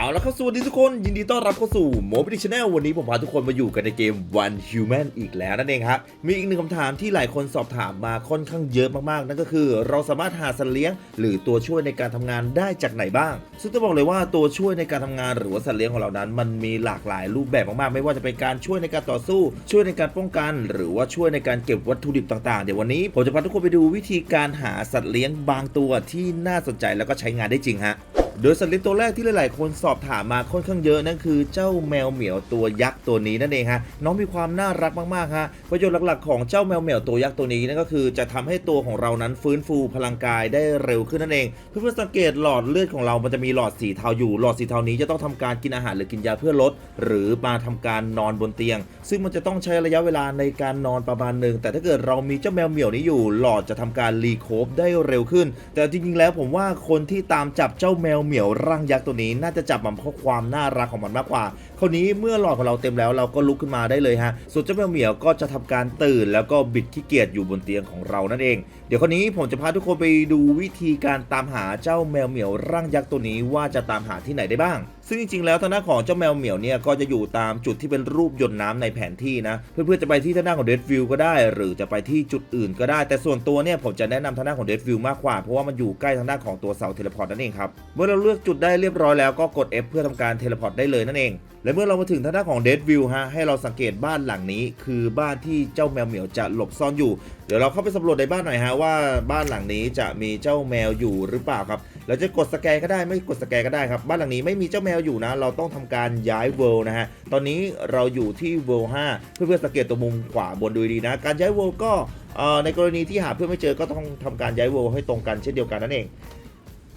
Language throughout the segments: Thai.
เอาละครับสวัสดีทุกคนยินดีต้อนรับเข้าสู่โมบิดิชแนลวันนี้ผมพาทุกคนมาอยู่กันในเกม One Human อีกแล้วนั่นเองครับ มีอีกหนึ่งคำถามที่หลายคนสอบถามมาค่อนข้างเยอะมากๆ นั่นก็คือ เราสามารถหาสัตว์เลี้ยง หรือตัวช่วยในการทำงานได้จากไหนบ้าง ซึ่งต้องบอกเลยว่าตัวช่วยในการทำงานหรือว่าสัตว์เลี้ยงของเรานั้น มันมีหลากหลายรูปแบบมากๆ ไม่ว่าจะเป็นการช่วยในการต่อสู้ ช่วยในการป้องกัน หรือว่าช่วยในการเก็บวัตถุดิบต่างๆ เดี๋ยววันนี้ผมจะพาทุกคนไปดูวิธีการหาสัตว์เลี้ยงบางตัวที่น่าสนใจแล้วก็ใช้งานได้จริงฮะ โดยสัตว์เลี้ยงตัวแรกที่หลาย ๆ คนสอบถามมาค่อนข้างเยอะนั่นคือเจ้าแมวเหมียวตัวยักษ์ตัวนี้นั่นเองฮะน้องมีความน่ารักมาก ๆ ฮะประโยชน์หลัก ๆ ของเจ้าแมวเหมียวตัวยักษ์ตัวนี้นั่นก็คือ จะทำให้ตัวของเรานั้นฟื้นฟูพลังกายได้เร็วขึ้นนั่นเองเพื่อนๆสังเกตหลอดเลือดของเรา มันจะมีหลอดสีเทาอยู่ หลอดสีเทานี้จะต้องทำการกินอาหารหรือกินยาเพื่อลด หรือมาทำการนอนบนเตียง ซึ่งมันจะต้องใช้ระยะเวลาในการนอนประมาณหนึ่งแต่ถ้าเกิดเรามีเจ้าแมวเหมียวนี้อยู่ หลอดจะทำการรีโคฟได้เร็วขึ้น แต่จริง ๆ แล้วผมว่าคนที่ตามจับเจ้าแมวเหมียวร่างยักษ์ตัวนี้น่าจะจับมันเพราะความน่ารักของมันมากกว่าคราวนี้เมื่อหลอดของเราเต็มแล้วเราก็ลุกขึ้นมาได้เลยฮะส่วนเจ้าแมวเหมียวก็จะทำการตื่น แล้วก็บิดขี้เกียจอยู่บนเตียงของเรานั่นเอง เดี๋ยวคราวนี้ผมจะพาทุกคนไปดูวิธีการตามหาเจ้าแมวเหมียวร่างยักษ์ตัวนี้ว่าจะตามหาที่ไหนได้บ้าง ซึ่งจริงๆแล้วทางด้านของเจ้าแมวเหมียวเนี่ยก็จะอยู่ตามจุดที่เป็นรูปหยดน้ำในแผนที่นะเพื่อนๆจะไปที่ทางด้านของเดดวิวก็ได้ หรือจะไปที่จุดอื่นก็ได้ แต่ส่วนตัวเนี่ยผมจะแนะนำทางด้านของเดดวิวมากกว่าเพราะว่ามันอยู่ใกล้ทางด้านของตัวเสาเทเลพอร์ตนั่นเองครับเมื่อเราเลือกจุดได้เรียบร้อยแล้วก็กด F เพื่อทำการเทเลพอร์ตได้เลยนั่นเอง และเมื่อเรามาถึงทางด้านของเดดวิวฮะให้เราสังเกตบ้านหลังนี้ คือบ้านที่เจ้าแมวเหมียวจะหลบซ่อนอยู่ เดี๋ยวเราเข้าไปสำรวจในบ้านหน่อยฮะว่าบ้านหลังนี้จะมีเจ้าแมวอยู่หรือเปล่าครับเราจะกดสแกนก็ได้ไม่กดสแกนก็ได้ครับบ้านหลังนี้ไม่มีเจ้าแมวอยู่นะ เราต้องทำการย้ายเวิลนะฮะตอนนี้เราอยู่ที่เวิลด์5เพื่อนๆสังเกตตัวมุมขวาบนดูดีนะ การย้ายเวิล์ก็เอ่อในกรณีที่หาเพื่อนไม่เจอก็ต้องทำการย้ายเวิลให้ตรงกันเช่นเดียวกันนั่นเอง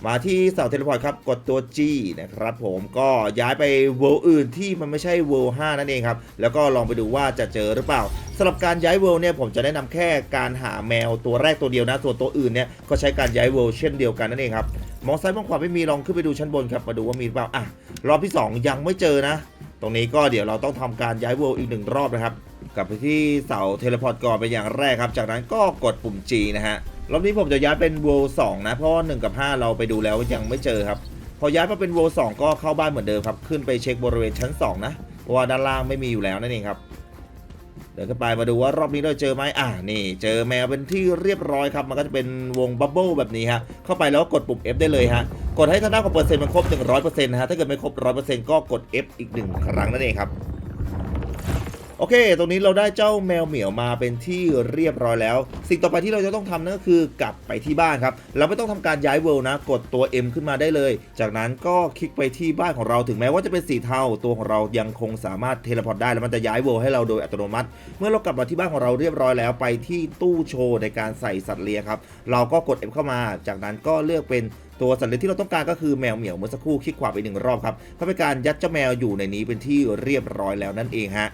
มาที่เสาเทเลพอร์ตครับ กดตัว G นะครับผมก็ย้ายไปเวิลด์อื่นที่มันไม่ใช่เวิลด์5นั่นเองครับ แล้วก็ลองไปดูว่าจะเจอหรือเปล่าสำหรับการย้ายเวิลด์เนี่ยผมจะแนะนำแค่การหาแมวตัวแรกตัวเดียวนะ ส่วนตัวอื่นเนี่ยก็ใช้การย้ายเวิลด์เช่นเดียวกันนั่นเองครับมองซ้ายมองขวาไม่มีลองขึ้นไปดูชั้นบนครับมาดูว่ามีหรือเปล่าอะรอบที่ 2 ยังไม่เจอนะ ตรงนี้ก็เดี๋ยวเราต้องทำการย้ายเวิลด์อีกหนึ่งรอบนะครับกลับไปที่เสาเทเลพอร์ตก่อนเป็นอย่างแรกครับ จากนั้นก็กดปุ่ม G นะฮะ รอบนี้ผมจะย้ายเป็น World 2นะ เพราะว่า1กับ 5 เราไปดูแล้วยังไม่เจอครับ พอย้ายมาเป็น World 2ก็เข้าบ้านเหมือนเดิมครับ ขึ้นไปเช็คบริเวณชั้น 2 นะเพราะว่าด้านล่างไม่มีอยู่แล้วนั่นเองครับ เดินขึ้นไปมาดูว่ารอบนี้เราเจอไหมอ่านี่ เจอแมวเป็นที่เรียบร้อยครับ มันก็จะเป็นวงบับเบิ้ลแบบนี้ฮะ เข้าไปแล้วกดปุ่ม F ได้เลยฮะ กดให้ทางด้านของเปอร์เซ็นต์มันครบ 100%นะฮะ ถ้าเกิดไม่ครบ 100%ก็กด F อีกหนึ่งครั้งนั่นเองครับ อเค ตรงนี้เราได้เจ้าแมวเหมียวมาเป็นที่เรียบร้อยแล้ว สิ่งต่อไปที่เราจะต้องทำนั่นก็คือกลับไปที่บ้านครับ เราไม่ต้องทำการย้ายเวล์นะ กดตัว M ขึ้นมาได้เลย จากนั้นก็คลิกไปที่บ้านของเราถึงแม้ว่าจะเป็นสีเทาตัวของเรายังคงสามารถเทเลพอร์ตได้แล้วมันจะย้ายเวล์ให้เราโดยอัตโนมัติ เมื่อเรากลับมาที่บ้านของเราเรียบร้อยแล้วไปที่ตู้โชว์ในการใส่สัตว์เลี้ยงครับ เราก็กด M เข้ามา จากนั้นก็เลือกเป็นตัวสัตว์เลี้ยงที่เราต้องการก็คือแมวเหมียวเมื่อสักครู่คลิกขวาไปหนึ่งรอบครับเพื่อเป็นการยัดเจ้าแมวอยู่ในนี้เป็นที่เรียบร้อยแล้วนั่นเองฮะ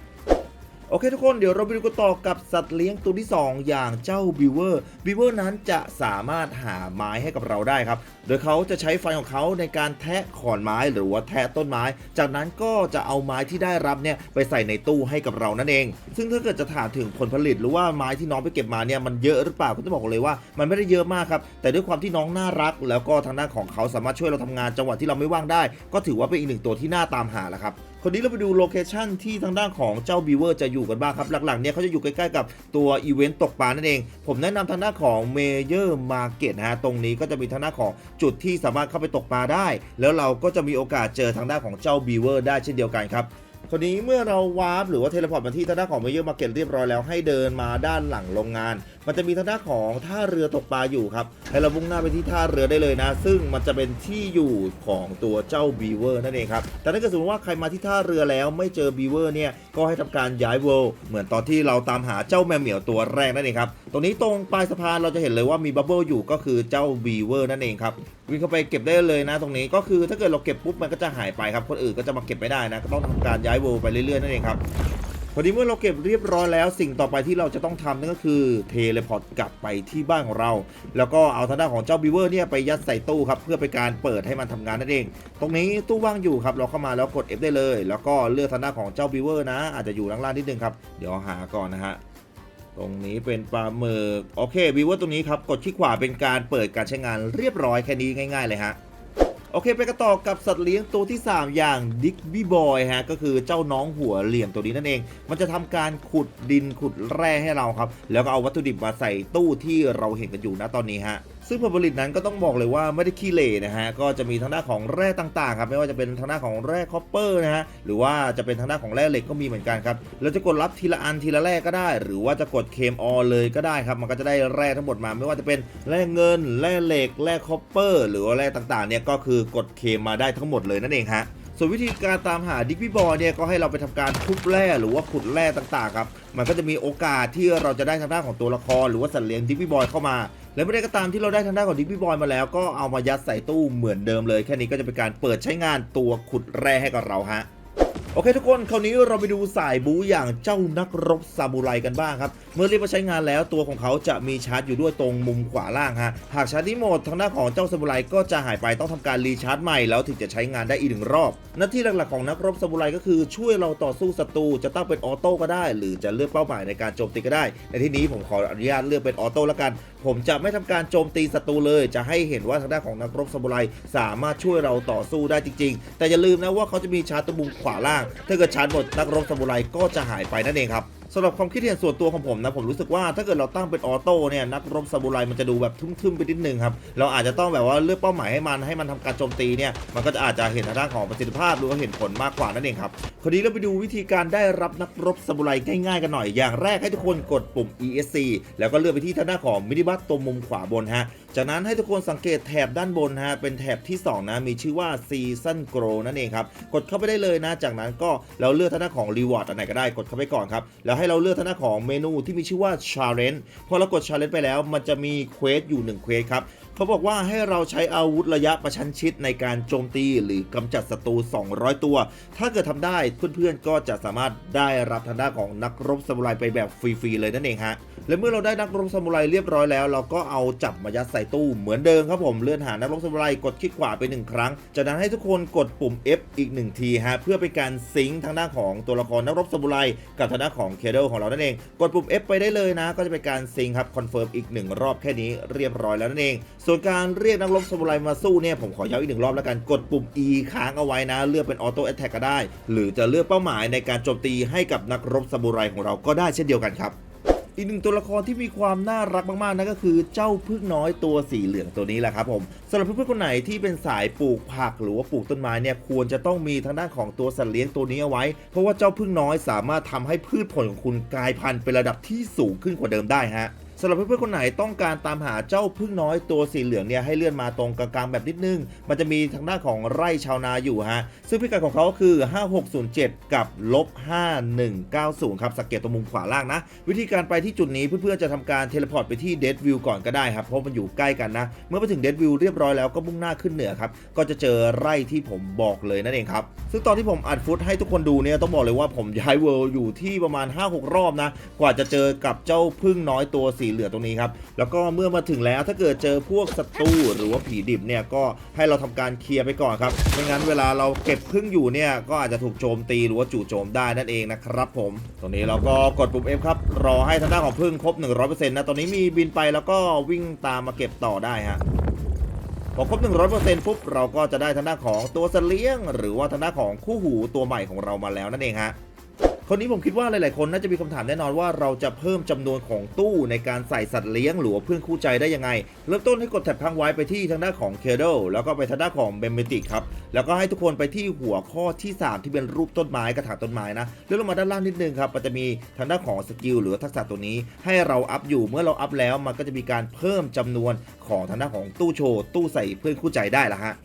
โอเคทุกคนเดี๋ยวเราไปดูกันต่อกับสัตว์เลี้ยงตัวที่ 2 อย่างเจ้าบิวเวอร์บิวเวอร์นั้นจะสามารถหาไม้ให้กับเราได้ครับ โดยเขาจะใช้ไฟของเขาในการแทะขอนไม้หรือว่าแทะต้นไม้ จากนั้นก็จะเอาไม้ที่ได้รับเนี่ยไปใส่ในตู้ให้กับเรานั่นเอง ซึ่งถ้าเกิดจะถามถึงผลผลิตหรือว่าไม้ที่น้องไปเก็บมาเนี่ยมันเยอะหรือเปล่าก็ต้องบอกเลยว่า มันไม่ได้เยอะมากครับแต่ด้วยความที่น้องน่ารัก แล้วก็ทางด้านของเขาสามารถช่วยเราทำงานจังหวะที่เราไม่ว่างได้ ก็ถือว่าเป็นอีกหนึ่งตัวที่น่าตามหาแหละครับ คนนี้เราไปดูโลเคชันที่ทางด้านของเจ้าบีเวอร์จะอยู่กันบ้างครับ หลักๆเนี่ยเขาจะอยู่ใกล้ๆกับตัวอีเวนต์ตกปลานั่นเอง ผมแนะนำทางด้านของเมเยอร์มาร์เก็ตนะฮะ ตรงนี้ก็จะมีทางด้านของจุดที่สามารถเข้าไปตกปลาได้ แล้วเราก็จะมีโอกาสเจอทางด้านของเจ้าบีเวอร์ได้เช่นเดียวกันครับ คนนี้เมื่อเราวาร์ปหรือว่าเทเลพอร์ตมาที่ทางด้านของเมเยอร์มาเก็ตเรียบร้อยแล้วให้เดินมาด้านหลังโรงงาน มันจะมีทางด้านของท่าเรือตกปลาอยู่ครับให้เรามุ่งหน้าไปที่ท่าเรือได้เลยนะ ซึ่งมันจะเป็นที่อยู่ของตัวเจ้าบีเวอร์นั่นเองครับแต่ถ้าเกิดสมมติว่าใครมาที่ท่าเรือแล้วไม่เจอบีเวอร์เนี่ยก็ให้ทำการย้ายเวิลด์เหมือนตอนที่เราตามหาเจ้าแมวเหมียวตัวแรกนั่นเองครับตรงนี้ตรงปลายสะพานเราจะเห็นเลยว่ามีบับเบิลอยู่ก็คือเจ้าบีเวอร์นั่นเองครับวิ่งเข้าไปเก็บได้เลยนะ ตรงนี้ก็คือถ้าเกิดเราเก็บปุ๊บมันก็จะหายไปครับคนอื่นก็จะมาเก็บไม่ได้นะก็ต้องทำการย้ายเวิลด์ไปเรื่อยๆนั่นเองครับพอดีเมื่อเราเก็บเรียบร้อยแล้ว สิ่งต่อไปที่เราจะต้องทำนั่นก็คือเทเลพอร์ตกลับไปที่บ้านของเรา แล้วก็เอาทางด้านของเจ้าบีเวอร์เนี่ยไปยัดใส่ตู้ครับเพื่อเป็นการเปิดให้มันทำงานนั่นเอง ตรงนี้ตู้ว่างอยู่ครับเราเข้ามาแล้วกด F ได้เลย แล้วก็เลือกทางด้านของเจ้าบีเวอร์นะ อาจจะอยู่ล่างๆนิดนึงครับเดี๋ยวหาก่อนนะฮะตรงนี้เป็นปลาหมึกโอเคบีเวอร์ตรงนี้ครับกดคลิกขวาเป็นการเปิดการใช้งานเรียบร้อยแค่นี้ง่าย ๆ เลยฮะ โอเคไปกันต่อกับสัตว์เลี้ยงตัวที่ 3 อย่างดิกบี้บอยฮะก็คือเจ้าน้องหัวเหลี่ยมตัวนี้นั่นเอง มันจะทำการขุดดินขุดแร่ให้เราครับ แล้วก็เอาวัตถุดิบมาใส่ตู้ที่เราเห็นกันอยู่นะตอนนี้ฮะ ซึ่งผลผลิตนั้นก็ต้องบอกเลยว่าไม่ได้ขี้เหร่นะฮะก็จะมีทางด้านของแร่ต่างๆครับไม่ว่าจะเป็นทางด้านของแร่คอปเปอร์นะฮะหรือว่าจะเป็นทางด้านของแร่เหล็กก็มีเหมือนกันครับเราจะกดรับทีละอันทีละแร่ก็ได้ หรือว่าจะกดเคมออเลยก็ได้ครับ มันก็จะได้แร่ทั้งหมดมา ไม่ว่าจะเป็นแร่เงินแร่เหล็กแร่คอปเปอร์หรือว่าแร่ต่างๆเนี่ยก็คือกดเคมมาได้ทั้งหมดเลยนั่นเองฮะส่วนวิธีการตามหาดิกพี่บอเนี่ยก็ให้เราไปทำการทุบแร่หรือว่าขุดแร่ต่างๆครับ มันก็จะมีโอกาสที่เราจะได้ทางด้านของตัวละคร หรือว่าสัตว์เลี้ยงดิกพี่บอยเข้ามา และไม่ได้ก็ตามที่เราได้ทางด้านของดิกพี่บอยมาแล้วก็เอามายัดใส่ตู้เหมือนเดิมเลย แค่นี้ก็จะเป็นการเปิดใช้งานตัวขุดแร่ให้กับเราฮะโอเคทุกคนคราวนี้เราไปดูสายบูอย่างเจ้านักรบซามูไรกันบ้างครับ เมื่อเรียกว่าใช้งานแล้วตัวของเขาจะมีชาร์จอยู่ด้วยตรงมุมขวาล่างฮะหากชาร์จที่หมดทางด้านของเจ้าซามูไรก็จะหายไปต้องทำการรีชาร์จใหม่แล้วถึงจะใช้งานได้อีกหนึ่งรอบ หน้าที่หลักๆของนักรบซามูไรก็คือช่วยเราต่อสู้ศัตรูจะตั้งเป็นออโต้ก็ได้ หรือจะเลือกเป้าหมายในการโจมตีก็ได้ ในที่นี้ผมขออนุญาตเลือกเป็นออโต้ล้วกันผมจะไม่ทำการโจมตีศัตรูเลย จะให้เห็นว่าทางด้านของนักรบซามูไรสามารถช่วยเราต่อสู้ได้จริง ๆ แต่อย่าลืมนะว่าเขาจะมีชาร์จตะบุมขวาล่าง ถ้าเกิดชาร์จหมดนักรบซามูไรก็จะหายไปนั่นเองครับ สำหรับความคิดเห็นส่วนตัวของผมนะผมรู้สึกว่าถ้าเกิดเราตั้งเป็นออโต้เนี่ยนักรบซามูไรมันจะดูแบบทึ่มๆไปนิดนึงครับเราอาจจะต้องแบบว่าเลือกเป้าหมายให้มันให้มันทำการโจมตีเนี่ยมันก็จะอาจจะเห็นทางด้านของประสิทธิภาพหรือว่าเห็นผลมากกว่านั่นเองครับคราวนี้เราไปดูวิธีการได้รับนักรบซามูไรง่ายๆกันหน่อยอย่างแรกให้ทุกคนกดปุ่ม ESC แล้วก็เลือกไปที่ทางด้านของมินิบัตตรงมุมขวาบนฮะจากนั้นให้ทุกคนสังเกตแถบด้านบนฮะเป็นแถบที่ 2 นะ มีชื่อว่า Season Grow นั่นเองครับกดเข้าไปได้เลยนะ จากนั้นก็เราเลือกทางด้านของ Reward อันไหนก็ได้กดเข้าไปก่อนครับแล้วให้เราเลือกทางด้าของเมนูที่มีชื่อว่า Challenge พอเรากด Challenge ไปแล้ว มันจะมีเควสอยู่1เควสครับเขาบอกว่าให้เราใช้อาวุธระยะประชันชิดในการโจมตีหรือกำจัดศัตรู 200 ตัว ถ้าเกิดทำได้เพื่อนๆก็จะสามารถได้รับทางด้านของนักรบซามูไรไปแบบฟรีๆเลยนั่นเองฮะ และเมื่อเราได้นักรบซามูไรเรียบร้อยแล้ว เราก็เอาจับมายัดใส่ตู้เหมือนเดิมครับผมเลื่อนหานักรบซามูไรกดคลิกขวาไปหนึ่งครั้ง จากนั้นให้ทุกคนกดปุ่ม F อีกหนึ่งทีฮะเพื่อเป็นการซิงค์ทางด้านของตัวละครนักรบซามูไรกับทางด้านของเคเดลของเรานั่นเองกดปุ่ม F ไปได้เลยนะ ก็จะเป็นการซิงค์ครับคอนเฟิร์มอีกหนึ่งรอบแค่นี้เรียบร้อยแล้วนั่นเอง ส่วนการเรียกนักรบซามูไรมาสู้เนี่ยผมขอย้ำอีกหนึ่งรอบแล้วกันกดปุ่ม E ค้างเอาไว้นะ เลือกเป็นออโต้แอตแทกก็ได้ หรือจะเลือกเป้าหมายในการโจมตีให้กับนักรบซามูไรของเราก็ได้เช่นเดียวกันครับ อีกหนึ่งตัวละครที่มีความน่ารักมากๆนั่นก็คือเจ้าพึ่งน้อยตัวสีเหลืองตัวนี้แหละครับผมสำหรับเพื่อนๆคนไหนที่เป็นสายปลูกผักหรือว่าปลูกต้นไม้เนี่ยควรจะต้องมีทางด้านของตัวสัตว์เลี้ยงตัวนี้เอาไว้ เพราะว่าเจ้าพึ่งน้อยสามารถทำให้พืชผลของคุณกลายพันธุ์เป็นระดับที่สูงขึ้นกว่าเดิมได้ฮะ สำหรับเพื่อนๆคนไหนต้องการตามหาเจ้าพึ่งน้อยตัวสีเหลืองเนี่ยให้เลื่อนมาตรงกลางๆแบบนิดนึง มันจะมีทางด้านของไร่ชาวนาอยู่ฮะซึ่งพิกัดของเขาก็คือ 5607 กับลบ5190 ครับสังเกตตรงมุมขวาล่างนะ วิธีการไปที่จุดนี้เพื่อนๆจะทำการเทเลพอร์ตไปที่เดดวิวก่อนก็ได้ครับเพราะมันอยู่ใกล้กันนะ เมื่อไปถึงเดดวิวเรียบร้อยแล้วก็มุ่งหน้าขึ้นเหนือครับก็จะเจอไร่ที่ผมบอกเลยนั่นเองครับซึ่งตอนที่ผมอัดฟุตให้ทุกคนดูเนี่ยต้องบอกเลยว่าผมย้ายเวิลด์อยู่ที่ประมาณ5-6รอบนะกว่าจะเจอกับเจ้าพึ่งน้อยตัวสีเหลืองตรงนี้ครับ แล้วก็เมื่อมาถึงแล้วถ้าเกิดเจอพวกศัตรูหรือว่าผีดิบเนี่ยก็ให้เราทำการเคลียร์ไปก่อนครับไม่งั้นเวลาเราเก็บพึ่งอยู่เนี่ยก็อาจจะถูกโจมตีหรือว่าจู่โจมได้นั่นเองนะครับผม ตรงนี้เราก็กดปุ่ม F ครับรอให้ทางด้านของพึ่งครบ 100%นะตอนนี้มีบินไปแล้วก็วิ่งตามมาเก็บต่อได้ฮะพอครบ 100%ปุ๊บ เราก็จะได้ทางด้านของตัวเสลี้ยง หรือว่าทางด้านของคู่หูตัวใหม่ของเรามาแล้วนั่นเองฮะ คนนี้ผมคิดว่าหลาย ๆ คนน่าจะมีคำถามแน่นอนว่าเราจะเพิ่มจำนวนของตู้ในการใส่สัตว์เลี้ยงหรือเพื่อนคู่ใจได้ยังไง เริ่มต้นให้กดแท็บค้างไว้ไปที่ทางด้านของเคเดลแล้วก็ไปทางด้านของเบมเมติกครับ แล้วก็ให้ทุกคนไปที่หัวข้อที่ 3 ที่เป็นรูปต้นไม้กระถางต้นไม้นะเลื่อนลงมาด้านล่างนิดนึงครับมันจะมีทางด้านของสกิลหรือทักษะตัวนี้ ให้เราอัพอยู่เมื่อเราอัพแล้วมันก็จะมีการเพิ่มจำนวนของทางด้านของตู้โชว์ตู้ใส่เพื่อนคู่ใจได้ละฮะ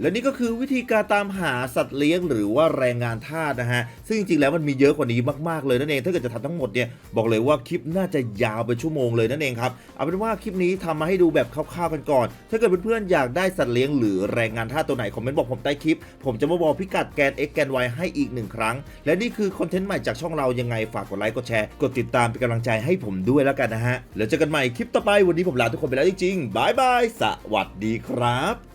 และนี่ก็คือวิธีการตามหาสัตว์เลี้ยงหรือว่าแรงงานทาสนะฮะ ซึ่งจริงๆแล้วมันมีเยอะกว่านี้มากๆเลยนั่นเอง ถ้าเกิดจะทำทั้งหมดเนี่ยบอกเลยว่าคลิปน่าจะยาวเป็นชั่วโมงเลยนั่นเองครับ เอาเป็นว่าคลิปนี้ทำมาให้ดูแบบคร่าวๆกันก่อน ถ้าเกิดเพื่อนๆอยากได้สัตว์เลี้ยงหรือแรงงานทาสตัวไหนคอมเมนต์บอกผมใต้คลิป ผมจะมาบอกพิกัดแกน x แกน y ให้อีกหนึ่งครั้ง และนี่คือคอนเทนต์ใหม่จากช่องเรายังไงฝากกดไลค์กดแชร์กดติดตามเป็นกำลังใจให้ผมด้วยแล้วกันนะฮะแล้วเจอกันใหม่คลิปต่อไปวันนี้ผมลาทุกคนไปแล้วจริงๆบายบายสวัสดีครับ